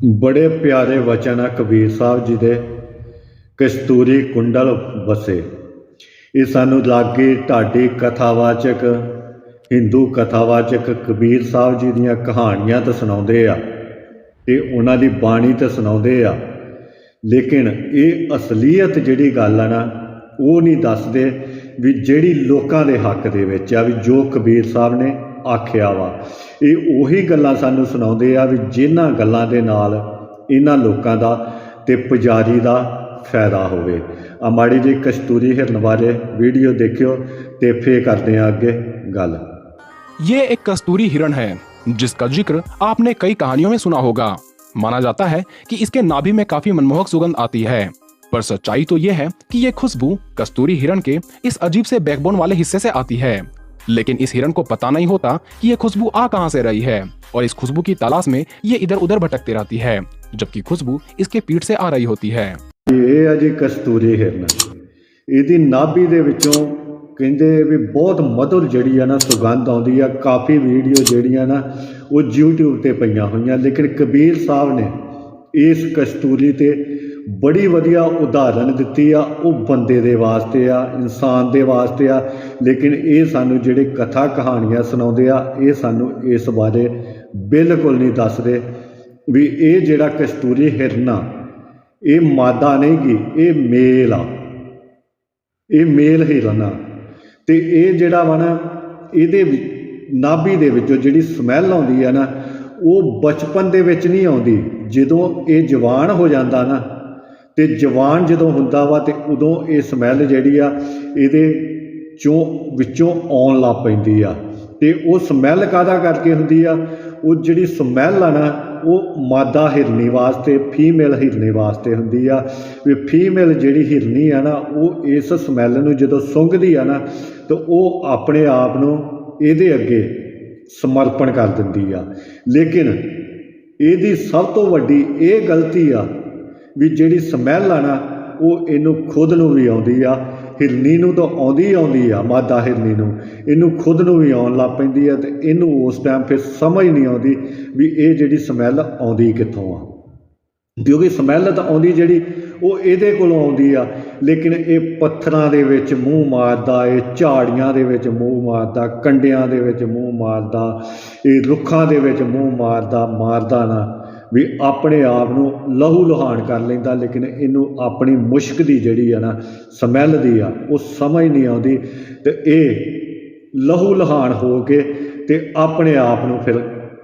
ਬੜੇ ਪਿਆਰੇ ਵਚਨ ਆ ਕਬੀਰ ਸਾਹਿਬ ਜੀ ਦੇ, ਕਸਤੂਰੀ ਕੁੰਡਲ ਵਸੇ। ਇਹ ਸਾਨੂੰ ਲਾਗੇ ਢਾਡੀ ਕਥਾਵਾਚਕ, ਹਿੰਦੂ ਕਥਾਵਾਚਕ ਕਬੀਰ ਸਾਹਿਬ ਜੀ ਦੀਆਂ ਕਹਾਣੀਆਂ ਤਾਂ ਸੁਣਾਉਂਦੇ ਆ ਤੇ ਉਹਨਾਂ ਦੀ ਬਾਣੀ ਤਾਂ ਸੁਣਾਉਂਦੇ ਆ। ਲੇਕਿਨ ਇਹ ਅਸਲੀਅਤ ਜਿਹੜੀ ਗੱਲ ਆ ਨਾ, ਉਹ ਨਹੀਂ ਦੱਸਦੇ ਵੀ ਜਿਹੜੀ ਲੋਕਾਂ ਦੇ ਹੱਕ ਦੇ ਵਿੱਚ ਆ, ਵੀ ਜੋ ਕਬੀਰ ਸਾਹਿਬ ਨੇ ਆਖਿਆ ਵਾ ਇਹ ਉਹੀ ਗੱਲਾਂ ਸਾਨੂੰ ਸੁਣਾਉਂਦੇ ਆ ਵੀ ਜਿਨ੍ਹਾਂ ਗੱਲਾਂ ਦੇ ਨਾਲ ਇਹਨਾਂ ਲੋਕਾਂ ਦਾ ਤੇ ਪੁਜਾਰੀ ਦਾ ਫਾਇਦਾ ਹੋਵੇ ਆ ਮਾੜੀ ਜੀ ਕਸਤੂਰੀ ਹਿਰਨ ਬਾਰੇ ਵੀਡੀਓ ਦੇਖਿਓ ਤੇ ਫੇਰ ਕਰਦੇ ਆ ਅੱਗੇ ਗੱਲ ये एक कस्तूरी हिरण है जिसका जिक्र आपने कई कहानियों में सुना होगा माना जाता है कि इसके नाभि में काफी मनमोहक सुगंध आती है पर सच्चाई तो यह है कि ये खुशबू कस्तूरी हिरण के इस अजीब से बैकबोन वाले हिस्से से आती है लेकिन इस हिरण को पता नहीं होता कि ये खुशबू आ कहां से रही है और इस खुशबू की तलाश में ये इधर उधर भटकती रहती है जबकि खुशबू इसके पीठ से आ रही होती है ਇਹ ਆ ਜੀ ਕਸਤੂਰੀ ਹਿਰਨ ਇਹਦੀ ਨਾਭੀ ਦੇ ਵਿੱਚੋਂ ਕਹਿੰਦੇ ਵੀ ਬਹੁਤ ਮਧੁਰ ਜਿਹੜੀ ਆ ਨਾ ਸੁਗੰਧ ਆਉਂਦੀ ਆ ਕਾਫੀ ਵੀਡੀਓ ਜਿਹੜੀਆਂ ਨਾ ਉਹ YouTube ਤੇ ਪਈਆਂ ਹੋਈਆਂ ਲੇਕਿਨ ਕਬੀਰ ਸਾਹਿਬ ਨੇ ਇਸ ਕਸਤੂਰੀ ਤੇ ਬੜੀ ਵਧੀਆ ਉਦਾਹਰਨ ਦਿੱਤੀ ਆ, ਉਹ ਬੰਦੇ ਦੇ ਵਾਸਤੇ ਆ, ਇਨਸਾਨ ਦੇ ਵਾਸਤੇ ਆ। ਲੇਕਿਨ ਇਹ ਸਾਨੂੰ ਜਿਹੜੇ ਕਥਾ ਕਹਾਣੀਆਂ ਸੁਣਾਉਂਦੇ ਆ, ਇਹ ਸਾਨੂੰ ਇਸ ਬਾਰੇ ਬਿਲਕੁਲ ਨਹੀਂ ਦੱਸਦੇ ਵੀ ਇਹ ਜਿਹੜਾ ਕਸਤੂਰੀ ਹਿਰਨਾ ਇਹ ਮਾਦਾ ਨਹੀਂ ਗੀ, ਇਹ ਮੇਲ ਆ। ਇਹ ਮੇਲ ਹਿਰਨ ਆ। ਤੇ ਇਹ ਜਿਹੜਾ ਵਾ ਨਾ, ਇਹਦੇ ਨਾਭੀ ਦੇ ਵਿੱਚੋਂ ਜਿਹੜੀ ਸਮੈਲ ਆਉਂਦੀ ਆ ਨਾ, ਉਹ ਬਚਪਨ ਦੇ ਵਿੱਚ ਨਹੀਂ ਆਉਂਦੀ। ਜਦੋਂ ਇਹ ਜਵਾਨ ਹੋ ਜਾਂਦਾ ਨਾ ਤੇ ਜਵਾਨ ਜਦੋਂ ਹੁੰਦਾ ਵਾ ਤੇ ਉਦੋਂ ਇਹ ਸਮੈਲ ਜਿਹੜੀ ਆ, ਇਹਦੇ ਚੋਂ ਵਿੱਚੋਂ ਆਉਣ ਲੱਗ ਪੈਂਦੀ ਆ। ਤੇ ਉਹ ਸਮੈਲ ਕਾਦਾ ਕਰਕੇ ਹੁੰਦੀ ਆ? ਉਹ ਜਿਹੜੀ ਸਮੈਲ ਆ ਨਾ, ਉਹ ਮਾਦਾ ਹਿਰਨੀ ਵਾਸਤੇ ਫੀਮੇਲ ਹਿਰਨੀ ਵਾਸਤੇ ਹੁੰਦੀ ਆ। ਵੀ ਫੀਮੇਲ ਜਿਹੜੀ ਹਿਰਨੀ ਆ ਨਾ, ਉਹ ਇਸ ਸਮੈਲ ਨੂੰ ਜਦੋਂ ਸੁੰਘਦੀ ਆ ਨਾ, ਤਾਂ ਉਹ ਆਪਣੇ ਆਪ ਨੂੰ ਇਹਦੇ ਅੱਗੇ ਸਮਰਪਣ ਕਰ ਦਿੰਦੀ ਆ। ਲੇਕਿਨ ਇਹਦੀ ਸਭ ਤੋਂ ਵੱਡੀ ਇਹ ਗਲਤੀ ਆ ਵੀ ਜਿਹੜੀ ਸਮੈਲ ਆ ਨਾ, ਉਹ ਇਹਨੂੰ ਖੁਦ ਨੂੰ ਵੀ ਆਉਂਦੀ ਆ। ਹਿਰਨੀ ਨੂੰ ਤਾਂ ਆਉਂਦੀ ਆਉਂਦੀ ਆ, ਮਾਦਾ ਹਿਰਨੀ ਨੂੰ। ਇਹਨੂੰ ਖੁਦ ਨੂੰ ਵੀ ਆਉਣ ਲੱਗ ਪੈਂਦੀ ਆ ਤੇ ਇਹਨੂੰ ਉਸ ਟਾਈਮ ਫਿਰ ਸਮਝ ਨਹੀਂ ਆਉਂਦੀ ਵੀ ਇਹ ਜਿਹੜੀ ਸਮੈਲ ਆਉਂਦੀ ਕਿੱਥੋਂ ਆ। ਕਿਉਂਕਿ ਸਮੈਲ ਤਾਂ ਆਉਂਦੀ ਜਿਹੜੀ, ਉਹ ਇਹਦੇ ਕੋਲੋਂ ਆਉਂਦੀ ਆ, ਲੇਕਿਨ ਇਹ ਪੱਥਰਾਂ ਦੇ ਵਿੱਚ ਮੂੰਹ ਮਾਰਦਾ, ਇਹ ਝਾੜੀਆਂ ਦੇ ਵਿੱਚ ਮੂੰਹ ਮਾਰਦਾ, ਕੰਡਿਆਂ ਦੇ ਵਿੱਚ ਮੂੰਹ ਮਾਰਦਾ, ਇਹ ਰੁੱਖਾਂ ਦੇ ਵਿੱਚ ਮੂੰਹ ਮਾਰਦਾ ਮਾਰਦਾ ਨਾ। ਵੀ ਆਪਣੇ ਆਪ ਨੂੰ ਲਹੂ ਲੁਹਾਨ ਕਰ ਲੈਂਦਾ, ਲੇਕਿਨ ਇਹਨੂੰ ਆਪਣੀ ਮੁਸ਼ਕ ਦੀ ਜਿਹੜੀ ਆ ਨਾ, ਸਮੈਲ ਦੀ ਆ, ਉਹ ਸਮਝ ਨਹੀਂ ਆਉਂਦੀ। ਤੇ ਇਹ ਲਹੂ ਲੁਹਾਨ ਹੋ ਕੇ ਤੇ ਆਪਣੇ ਆਪ ਨੂੰ ਫਿਰ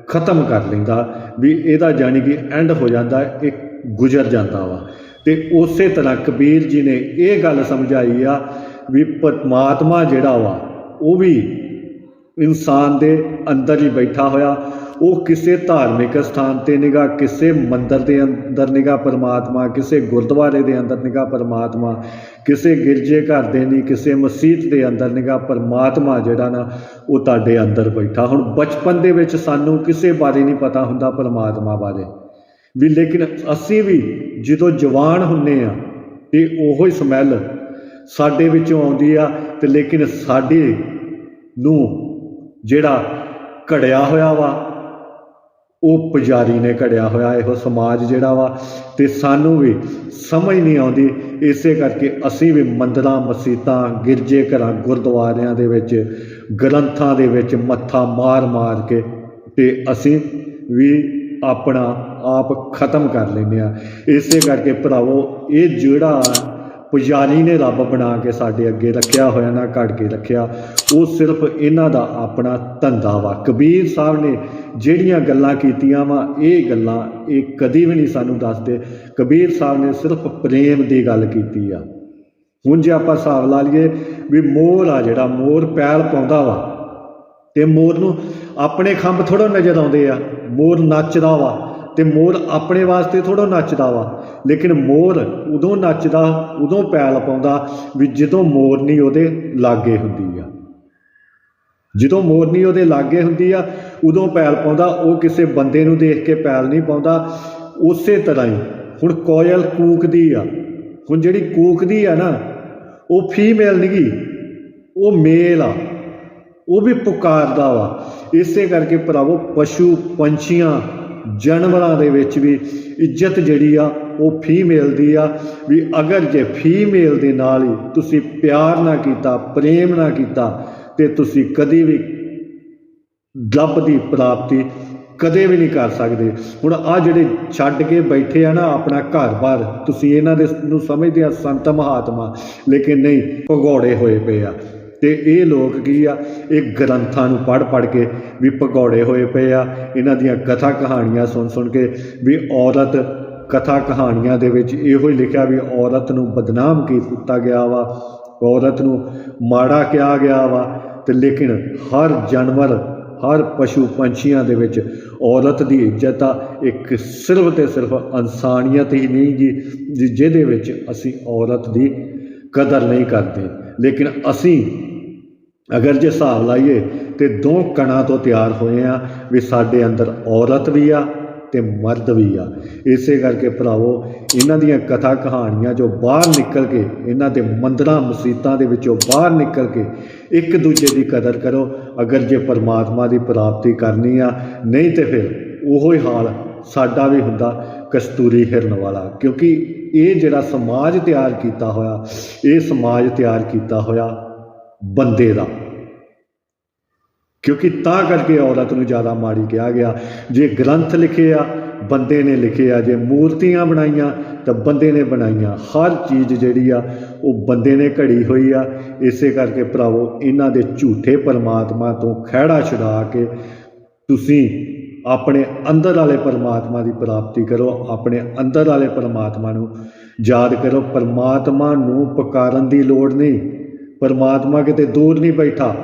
ਖਤਮ ਕਰ ਲੈਂਦਾ ਵੀ ਇਹਦਾ ਜਾਣੀ ਕਿ ਐਂਡ ਹੋ ਜਾਂਦਾ, ਇਹ ਗੁਜ਼ਰ ਜਾਂਦਾ ਵਾ। ਤੇ ਉਸੇ ਤਰ੍ਹਾਂ ਕਬੀਰ ਜੀ ਨੇ ਇਹ ਗੱਲ ਸਮਝਾਈ ਆ ਵੀ ਪਰਮਾਤਮਾ ਜਿਹੜਾ ਵਾ, ਉਹ ਵੀ ਇਨਸਾਨ ਦੇ ਅੰਦਰ ਹੀ ਬੈਠਾ ਹੋਇਆ ਉਹ ਕਿਸੇ ਧਾਰਮਿਕ ਸਥਾਨ ਤੇ ਨਿਗਾ ਕਿਸੇ ਮੰਦਰ ਦੇ ਅੰਦਰ ਨਿਗਾ ਪਰਮਾਤਮਾ, ਕਿਸੇ ਗੁਰਦੁਆਰੇ ਦੇ ਅੰਦਰ ਨਿਗਾ ਪਰਮਾਤਮਾ, ਕਿਸੇ ਗਿਰਜੇ ਘਰ ਦੇ ਨਹੀਂ, ਕਿਸੇ ਮਸਜਿਦ ਦੇ ਅੰਦਰ ਨਿਗਾ ਪਰਮਾਤਮਾ ਜਿਹੜਾ ਨਾ, ਉਹ ਤੁਹਾਡੇ ਅੰਦਰ ਬੈਠਾ। ਹੁਣ ਬਚਪਨ ਦੇ ਵਿੱਚ ਸਾਨੂੰ ਕਿਸੇ ਬਾਰੇ ਨਹੀਂ ਪਤਾ ਹੁੰਦਾ ਪਰਮਾਤਮਾ ਬਾਰੇ। ਵੀ ਲੇਕਿਨ ਅਸੀਂ ਵੀ ਜਦੋਂ ਜਵਾਨ ਹੁੰਨੇ ਆ, ਤੇ ਉਹੋ ਹੀ ਸਮੈਲ ਸਾਡੇ ਵਿੱਚੋਂ ਆਉਂਦੀ ਆ ਤੇ ਲੇਕਿਨ ਸਾਡੇ ਨੂੰ ਜਿਹੜਾ ਘੜਿਆ ਹੋਇਆ ਵਾ ਉਹ ਪੁਜਾਰੀ ਨੇ ਘੜਿਆ ਹੋਇਆ, ਇਹੋ ਸਮਾਜ ਜਿਹੜਾ ਵਾ, ਤੇ ਸਾਨੂੰ ਵੀ ਸਮਝ ਨਹੀਂ ਆਉਂਦੀ। ਇਸੇ ਕਰਕੇ ਅਸੀਂ ਵੀ ਮੰਦਰਾਂ ਮਸੀਤਾਂ ਗਿਰਜੇ ਘਰਾਂ, ਗੁਰਦੁਆਰਿਆਂ ਦੇ ਵਿੱਚ, ਗ੍ਰੰਥਾਂ ਦੇ ਵਿੱਚ ਮੱਥਾ ਮਾਰ-ਮਾਰ ਕੇ ਤੇ ਅਸੀਂ ਵੀ ਆਪਣਾ ਆਪ ਖਤਮ ਕਰ ਲੈਂਦੇ ਆ ਇਸੇ ਕਰਕੇ ਭਰਾਵੋ, ਇਹ ਜਿਹੜਾ ਪੁਜਾਰੀ ਨੇ ਰੱਬ ਬਣਾ ਕੇ ਸਾਡੇ ਅੱਗੇ ਰੱਖਿਆ ਹੋਇਆ ਨਾ ਘੜ ਕੇ ਰੱਖਿਆ, ਉਹ ਸਿਰਫ ਇਹਨਾਂ ਦਾ ਆਪਣਾ ਧੰਦਾ ਵਾ। ਕਬੀਰ ਸਾਹਿਬ ਨੇ ਜਿਹੜੀਆਂ ਗੱਲਾਂ ਕੀਤੀਆਂ ਵਾ, ਇਹ ਗੱਲਾਂ ਇਹ ਕਦੀ ਵੀ ਨਹੀਂ ਸਾਨੂੰ ਦੱਸਦੇ। ਕਬੀਰ ਸਾਹਿਬ ਨੇ ਸਿਰਫ ਪ੍ਰੇਮ ਦੀ ਗੱਲ ਕੀਤੀ ਆ। ਹੁਣ ਜੇ ਆਪਾਂ ਹਿਸਾਬ ਲਾ ਲਈਏ ਵੀ ਮੋਰ ਆ ਜਿਹੜਾ, ਮੋਰ ਪੈਲ ਪਾਉਂਦਾ ਵਾ, ਤੇ ਮੋਰ ਨੂੰ ਆਪਣੇ ਖੰਭ ਥੋੜਾ ਨਜ਼ਰ ਆਉਂਦੇ ਆ, ਮੋਰ ਨੱਚਦਾ ਵਾ, ਤੇ ਮੋਰ ਆਪਣੇ ਵਾਸਤੇ ਥੋੜਾ ਨੱਚਦਾ ਵਾ। ਲੇਕਿਨ ਮੋਰ ਉਦੋਂ ਨੱਚਦਾ, ਉਦੋਂ ਪੈਲ ਪਾਉਂਦਾ ਵੀ ਜਦੋਂ ਮੋਰਨੀ ਉਹਦੇ ਲਾਗੇ ਹੁੰਦੀ ਆ। ਜਦੋਂ ਮੋਰਨੀ ਉਹਦੇ ਲਾਗੇ ਹੁੰਦੀ ਆ, ਉਦੋਂ ਪੈਲ ਪਾਉਂਦਾ, ਉਹ ਕਿਸੇ ਬੰਦੇ ਨੂੰ ਦੇਖ ਕੇ ਪੈਲ ਨਹੀਂ ਪਾਉਂਦਾ। ਉਸੇ ਤਰ੍ਹਾਂ ਹੀ ਹੁਣ ਕੋਇਲ ਕੂਕਦੀ ਆ। ਹੁਣ ਜਿਹੜੀ ਕੂਕਦੀ ਆ ਨਾ, ਉਹ ਫੀਮੇਲ ਨਹੀਂਗੀ ਉਹ ਮੇਲ ਆ। ਉਹ ਵੀ ਪੁਕਾਰਦਾ ਵਾ। ਇਸੇ ਕਰਕੇ ਭਰਾਵੋ, ਪਸ਼ੂ ਪੰਛੀਆਂ, ਜਾਨਵਰਾਂ ਦੇ ਵਿੱਚ ਵੀ ਇੱਜ਼ਤ ਜਿਹੜੀ ਆ ਉਹ ਫੀਮੇਲ ਦੀ ਆ ਵੀ ਅਗਰ ਜੇ ਫੀਮੇਲ ਦੇ ਨਾਲ ਹੀ ਤੁਸੀਂ ਪਿਆਰ ਨਾ ਕੀਤਾ, ਪ੍ਰੇਮ ਨਾ ਕੀਤਾ, ਤੇ ਤੁਸੀਂ ਕਦੀ ਵੀ ਰੱਬ ਦੀ ਪ੍ਰਾਪਤੀ ਕਦੇ ਵੀ ਨਹੀਂ ਕਰ ਸਕਦੇ। ਹੁਣ ਆ ਜਿਹੜੇ ਛੱਡ ਕੇ ਬੈਠੇ ਆ ਨਾ ਆਪਣਾ ਘਰ-ਬਾਰ, ਤੁਸੀਂ ਇਹਨਾਂ ਦੇ ਨੂੰ ਸਮਝਦੇ ਆ ਸੰਤ ਮਹਾਤਮਾ, ਲੇਕਿਨ ਨਹੀਂ, ਭਗੌੜੇ ਹੋਏ ਪਏ ਆ। ਤੇ ਇਹ ਲੋਕ ਕੀ ਆ, ਇਹ ਗ੍ਰੰਥਾਂ ਨੂੰ ਪੜ੍ਹ ਪੜ੍ਹ ਕੇ ਵੀ ਭਗੌੜੇ ਹੋਏ ਪਏ ਆ। ਇਹਨਾਂ ਦੀਆਂ ਕਥਾ ਕਹਾਣੀਆਂ ਸੁਣ ਸੁਣ ਕੇ ਵੀ ਔਰਤ ਕਥਾ ਕਹਾਣੀਆਂ ਦੇ ਵਿੱਚ ਇਹੋ ਹੀ ਲਿਖਿਆ ਵੀ ਔਰਤ ਨੂੰ ਬਦਨਾਮ ਕੀਤਾ ਗਿਆ ਵਾ, ਔਰਤ ਨੂੰ ਮਾੜਾ ਕਿਹਾ ਗਿਆ ਵਾ ਤੇ ਲੇਕਿਨ ਹਰ ਜਾਨਵਰ, ਹਰ ਪਸ਼ੂ ਪੰਛੀਆਂ ਦੇ ਵਿੱਚ ਔਰਤ ਦੀ ਇੱਜ਼ਤ ਆ, ਇੱਕ ਸਿਰਫ ਤੇ ਸਿਰਫ ਇਨਸਾਨੀਅਤ ਹੀ ਨਹੀਂ ਜੀ, ਜਿਹਦੇ ਵਿੱਚ ਅਸੀਂ ਔਰਤ ਦੀ ਕਦਰ ਨਹੀਂ ਕਰਦੇ। ਲੇਕਿਨ ਅਸੀਂ ਅਗਰ ਜੇ ਹਿਸਾਬ ਲਾਈਏ ਤੇ ਦੋ ਕਣਾਂ ਤੋਂ ਤਿਆਰ ਹੋਏ ਆ ਵੀ ਸਾਡੇ ਅੰਦਰ ਔਰਤ ਵੀ ਆ ਤੇ ਮਰਦ ਵੀ ਆ। ਇਸੇ ਕਰਕੇ ਭਰਾਵੋ, ਇਹਨਾਂ ਦੀਆਂ ਕਥਾ ਕਹਾਣੀਆਂ ਜੋ ਬਾਹਰ ਨਿਕਲ ਕੇ, ਇਹਨਾਂ ਦੇ ਮੰਦਰਾਂ ਮਸੀਤਾਂ ਦੇ ਵਿੱਚੋਂ ਬਾਹਰ ਨਿਕਲ ਕੇ ਇੱਕ ਦੂਜੇ ਦੀ ਕਦਰ ਕਰੋ। ਅਗਰ ਜੇ ਪਰਮਾਤਮਾ ਦੀ ਪ੍ਰਾਪਤੀ ਕਰਨੀ ਆ, ਨਹੀਂ ਤੇ ਫਿਰ ਉਹੋ ਹੀ ਹਾਲ ਸਾਡਾ ਵੀ ਹੁੰਦਾ ਕਸਤੂਰੀ ਹਿਰਨ ਵਾਲਾ। ਕਿਉਂਕਿ ਇਹ ਜਿਹੜਾ ਸਮਾਜ ਤਿਆਰ ਕੀਤਾ ਹੋਇਆ, ਇਹ ਸਮਾਜ ਤਿਆਰ ਕੀਤਾ ਹੋਇਆ ਬੰਦੇ ਦਾ। ਕਿਉਂਕਿ ਤਾਂ ਕਰਕੇ ਔਰਤ ਨੂੰ ਜ਼ਿਆਦਾ ਮਾੜੀ ਕਿਹਾ ਗਿਆ। ਜੇ ਗ੍ਰੰਥ ਲਿਖੇ ਆ, ਬੰਦੇ ਨੇ ਲਿਖੇ ਆ। ਜੇ ਮੂਰਤੀਆਂ ਬਣਾਈਆਂ, ਤਾਂ ਬੰਦੇ ਨੇ ਬਣਾਈਆਂ। ਹਰ ਚੀਜ਼ ਜਿਹੜੀ ਆ, ਉਹ ਬੰਦੇ ਨੇ ਘੜੀ ਹੋਈ ਆ। ਇਸੇ ਕਰਕੇ ਭਰਾਵੋ, ਇਹਨਾਂ ਦੇ ਝੂਠੇ ਪਰਮਾਤਮਾ ਤੋਂ ਖਹਿੜਾ ਛੁਡਾ ਕੇ ਤੁਸੀਂ ਆਪਣੇ ਅੰਦਰ ਵਾਲੇ ਪਰਮਾਤਮਾ ਦੀ ਪ੍ਰਾਪਤੀ ਕਰੋ। ਆਪਣੇ ਅੰਦਰ ਵਾਲੇ ਪਰਮਾਤਮਾ ਨੂੰ ਯਾਦ ਕਰੋ। ਪਰਮਾਤਮਾ ਨੂੰ ਪੁਕਾਰਨ ਦੀ ਲੋੜ ਨਹੀਂ। ਪਰਮਾਤਮਾ ਕਿਤੇ ਦੂਰ ਨਹੀਂ ਬੈਠਾ।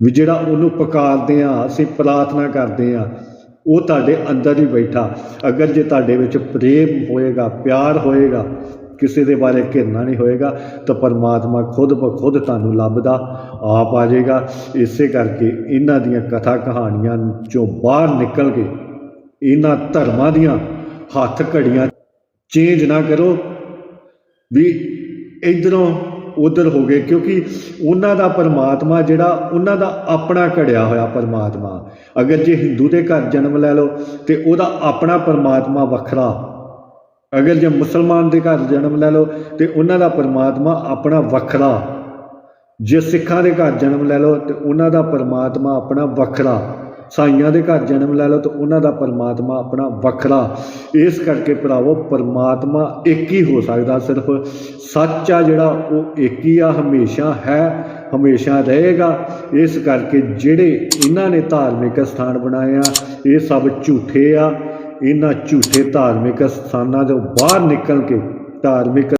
ਵੀ ਜਿਹੜਾ ਉਹਨੂੰ ਪੁਕਾਰਦੇ ਆ, ਅਸੀਂ ਪ੍ਰਾਰਥਨਾ ਕਰਦੇ ਆ, ਉਹ ਤੁਹਾਡੇ ਅੰਦਰ ਹੀ ਬੈਠਾ। ਅਗਰ ਜੇ ਤੁਹਾਡੇ ਵਿੱਚ ਪ੍ਰੇਮ ਹੋਏਗਾ, ਪਿਆਰ ਹੋਏਗਾ, ਕਿਸੇ ਦੇ ਬਾਰੇ ਘਿਰਨਾ ਨਹੀਂ ਹੋਏਗਾ, ਤਾਂ ਪਰਮਾਤਮਾ ਖੁਦ ਬ ਖੁਦ ਤੁਹਾਨੂੰ ਲੱਭਦਾ, ਆਪ ਆ ਜਾਏਗਾ। ਇਸੇ ਕਰਕੇ ਇਹਨਾਂ ਦੀਆਂ ਕਥਾ ਕਹਾਣੀਆਂ ਚੋਂ ਬਾਹਰ ਨਿਕਲ ਕੇ ਇਹਨਾਂ ਧਰਮਾਂ ਦੀਆਂ ਹੱਥ ਘੜੀਆਂ ਚੇਂਜ ਨਾ ਕਰੋ, ਵੀ ਇਧਰੋਂ ਉਧਰ ਹੋ ਗਏ, ਕਿਉਂਕਿ ਉਹਨਾਂ ਦਾ ਪਰਮਾਤਮਾ ਜਿਹੜਾ, ਉਹਨਾਂ ਦਾ ਆਪਣਾ ਘੜਿਆ ਹੋਇਆ ਪਰਮਾਤਮਾ। ਅਗਰ ਜੇ ਹਿੰਦੂ ਦੇ ਘਰ ਜਨਮ ਲੈ ਲਓ, ਤੇ ਉਹਦਾ ਆਪਣਾ ਪਰਮਾਤਮਾ ਵੱਖਰਾ। ਅਗਰ ਜੇ ਮੁਸਲਮਾਨ ਦੇ ਘਰ ਜਨਮ ਲੈ ਲਓ, ਤੇ ਉਹਨਾਂ ਦਾ ਪਰਮਾਤਮਾ ਆਪਣਾ ਵੱਖਰਾ। ਜੇ ਸਿੱਖਾਂ ਦੇ ਘਰ ਜਨਮ ਲੈ ਲਓ, ਤੇ ਉਹਨਾਂ ਦਾ ਪਰਮਾਤਮਾ ਆਪਣਾ ਵੱਖਰਾ। ਸਾਈਆਂ ਦੇ ਘਰ ਜਨਮ ਲੈ ਲਓ ਤਾਂ ਉਹਨਾਂ ਦਾ ਪਰਮਾਤਮਾ ਆਪਣਾ ਵੱਖਰਾ। ਇਸ ਕਰਕੇ ਭਰਾਵੋ, ਪਰਮਾਤਮਾ ਇੱਕ ਹੀ ਹੋ ਸਕਦਾ ਸਿਰਫ। ਸੱਚ ਆ ਜਿਹੜਾ, ਉਹ ਇੱਕ ਹੀ ਆ, ਹਮੇਸ਼ਾ ਹੈ, ਹਮੇਸ਼ਾ ਰਹੇਗਾ। ਇਸ ਕਰਕੇ ਜਿਹੜੇ ਇਹਨਾਂ ਨੇ ਧਾਰਮਿਕ ਸਥਾਨ ਬਣਾਏ ਆ, ਇਹ ਸਭ ਝੂਠੇ ਆ। ਇਹਨਾਂ ਝੂਠੇ ਧਾਰਮਿਕ ਸਥਾਨਾਂ ਤੋਂ ਬਾਹਰ ਨਿਕਲ ਕੇ ਧਾਰਮਿਕ